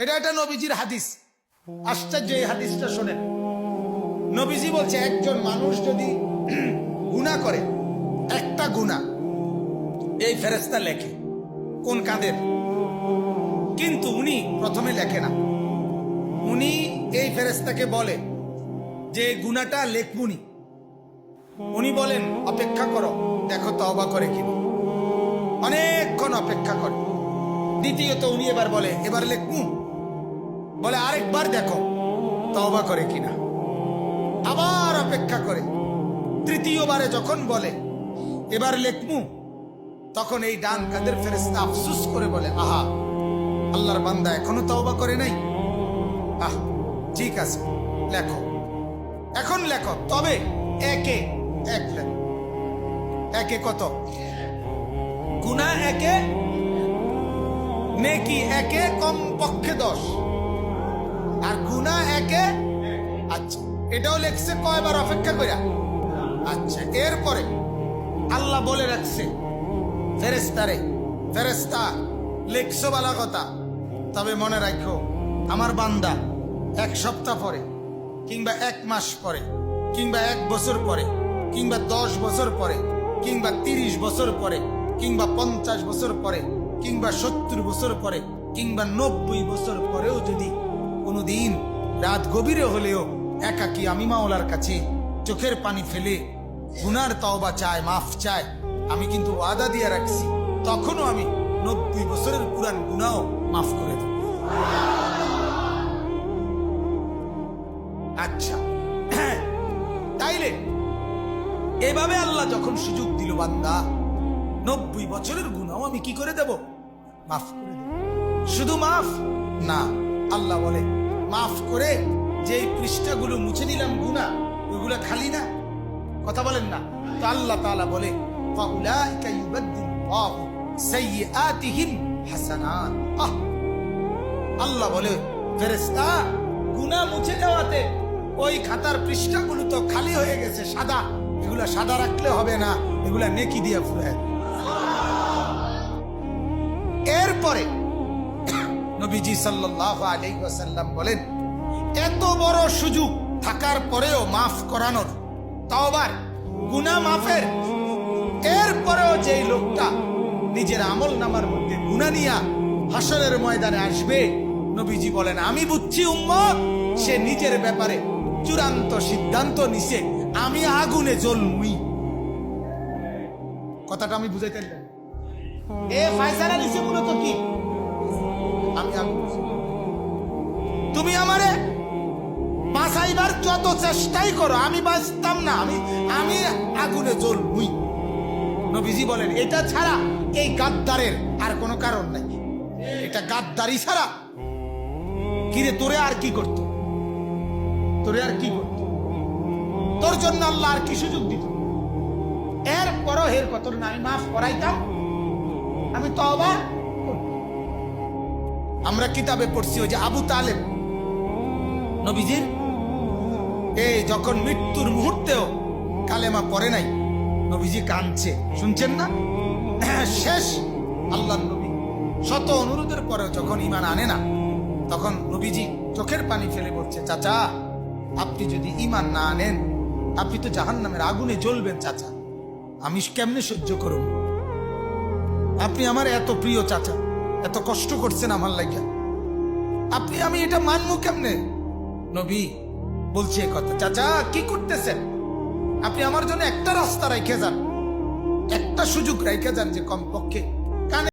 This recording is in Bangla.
এটা একটা নবীজির হাদিস। আশ্চর্য এই হাদিসটা শোনেন। নবীজি বলছে, একজন মানুষ যদি গুণা করে, একটা গুণা এই ফেরেস্তা লেখে, কোন কাঁদের? কিন্তু উনি প্রথমে লেখে না। উনি এই ফেরেস্তাকে বলে যে গুণাটা লেখবুনি উনি বলেন, অপেক্ষা করো, দেখো তবা করে কিনা অনেকক্ষণ অপেক্ষা করে। দ্বিতীয়ত উনি এবার বলে, এবার লেখবু। বলে, আরেকবার দেখো তবা করে কিনা। আবার অপেক্ষা করে। তৃতীয়বারে যখন বলে, এবার লেখমু। তখন এই ডান কাদের ফেরেস্তা আফসুস করে বলে, আহা, আল্লাহর বান্দা এখনও তওবা করে নাই? আহ, ঠিক আছে, লেখো। এখন লেখো, তবে একে, এক লেখো একে কত? গুনা একে, নেকি একে কম পক্ষে দশ। আর গুনা একে আচ্ছা এটাও লেখছে কয়বার অপেক্ষা কইরা? আচ্ছা এরপরে আল্লাহ বলে রাখছে ফেরেস্তারে ফেরেস্তা লেখছো বালা কথা, তবে মনে রাখো, আমার বান্দা এক সপ্তাহ পরে, কিংবা এক মাস পরে, কিংবা এক বছর পরে, কিংবা দশ বছর পরে, কিংবা তিরিশ বছর পরে, কিংবা পঞ্চাশ বছর পরে, কিংবা সত্তর বছর পরে, কিংবা নব্বই বছর পরেও যদি কোনোদিন রাত গভীরে হলেও একাকি আমি মাওলার কাছে চোখের পানি ফেলে গুনার তওবা চায়, মাফ চায়, আমি কিন্তু ওয়াদা দিয়ে রাখছি, তখনও আমি নব্বই বছরের পুরান গুনাও মাফ করে দেব। আচ্ছা তাইলে এভাবে আল্লাহ যখন সুযোগ দিল বান্দা, নব্বই বছরের গুনাও আমি কি করে দেব? মাফ করে দেব। শুধু মাফ? না। আল্লাহ বলে, মাফ করে যে পৃষ্ঠাগুলো মুছে নিলাম গুনা ওইগুলো খালি না। কথা বলেন না। তো আল্লাহ তাআলা বলে আল্লাহ বলে, ফেরেশতা, গুনাহ মুছে যাওয়াতে ওই খাতার পৃষ্ঠাগুলো তো খালি হয়ে গেছে, সাদা। এগুলা সাদা রাখলে হবে না, এগুলা নেকি দিয়ে ফুরায় এরপরে নবীজি সাল্লাল্লাহু আলাইহি ওয়াসাল্লাম বলেন, এত বড় সুযোগ থাকার পরেও মাফ করানোর, তাওবার, গুনাহ মাফের, এরপরেও যেই লোকটা নিজের আমল নামার মধ্যে গুণা নিয়া হাসরের ময়দানে আসবে, নবীজি বলেন, আমি বুঝছি উম্মত, সে নিজের ব্যাপারে চূড়ান্ত সিদ্ধান্ত নিছে, আমি আগুনে জ্বলমুই কথাটা আমি বুঝাইতে। এ ফায়সালা নিছে মূলত কি আমি তুমি আমারে বাঁচাইবার যত চেষ্টাই করো, আমি বাঁচতাম না, আমি আমি আগুনে জ্বলবই। নবীজি বলেন, এটা ছাড়া এই গাদ্দারের আর কোনো কারণ নাই। এটা গাদ্দারি ছাড়া। কিরে, তোরে আর কি করত? তোরে আর কি করত? তোর জন্য আল্লাহ আর কি সুযোগ দিত? এর পরও হের কত না আমি মাফ করাইতাম। আমি তবা আমরা কিতাবে পড়ছি ওই যে আবু তালেব। নবীজির? এই যখন মৃত্যুর মুহূর্তেও কালেমা পড়ে নাই নবীজি কাঁদছে। শুনছেন না? শেষ। আল্লাহ নবী। শত অনুরোধের পরেও যখন ইমান আনে না তখন নবীজি চোখের পানি ফেলে বলছে চাচা আপনি যদি ইমান না আনেন আপনি তো জাহান নামের আগুনে জ্বলবেন চাচা। আমি কেমনে সহ্য করব? আপনি আমার এত প্রিয় চাচা। এত কষ্ট করছেন আমার লাগিয়া আপনি, আমি এটা মানবো কেমনে? নবী, বলছি কথা। চাচা, কি করতেছেন? আপনি আমার জন্য একটা রাস্তা রেখে যান। একটা সুযোগ রেখে যান যে কমপক্ষে